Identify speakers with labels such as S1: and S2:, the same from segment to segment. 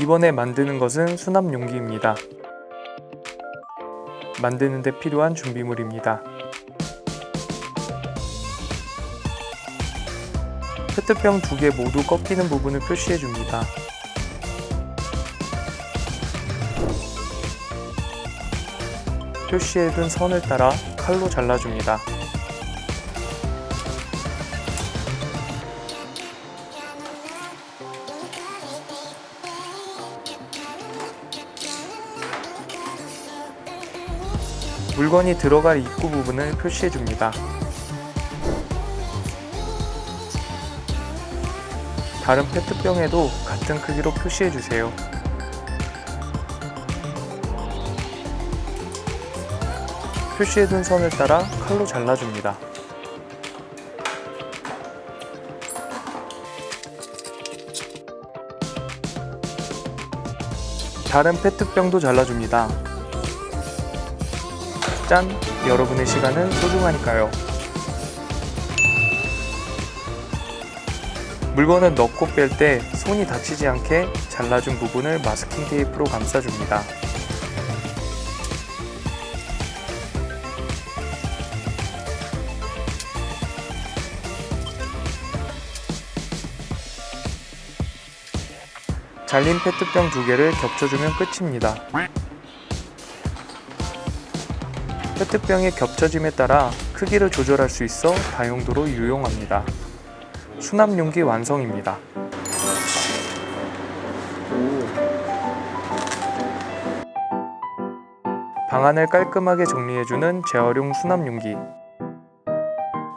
S1: 이번에 만드는 것은 수납 용기입니다. 만드는 데 필요한 준비물입니다. 페트병 두 개 모두 꺾이는 부분을 표시해 줍니다. 표시해둔 선을 따라 칼로 잘라줍니다. 물건이 들어갈 입구 부분을 표시해 줍니다. 다른 페트병에도 같은 크기로 표시해 주세요. 표시해둔 선을 따라 칼로 잘라줍니다. 다른 페트병도 잘라줍니다. 짠! 여러분의 시간은 소중하니까요. 물건을 넣고 뺄 때 손이 다치지 않게 잘라준 부분을 마스킹 테이프로 감싸줍니다. 잘린 페트병 두 개를 겹쳐주면 끝입니다. 페트병의 겹쳐짐에 따라 크기를 조절할 수 있어 다용도로 유용합니다. 수납 용기 완성입니다. 방안을 깔끔하게 정리해주는 재활용 수납 용기.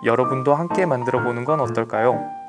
S1: 여러분도 함께 만들어 보는 건 어떨까요?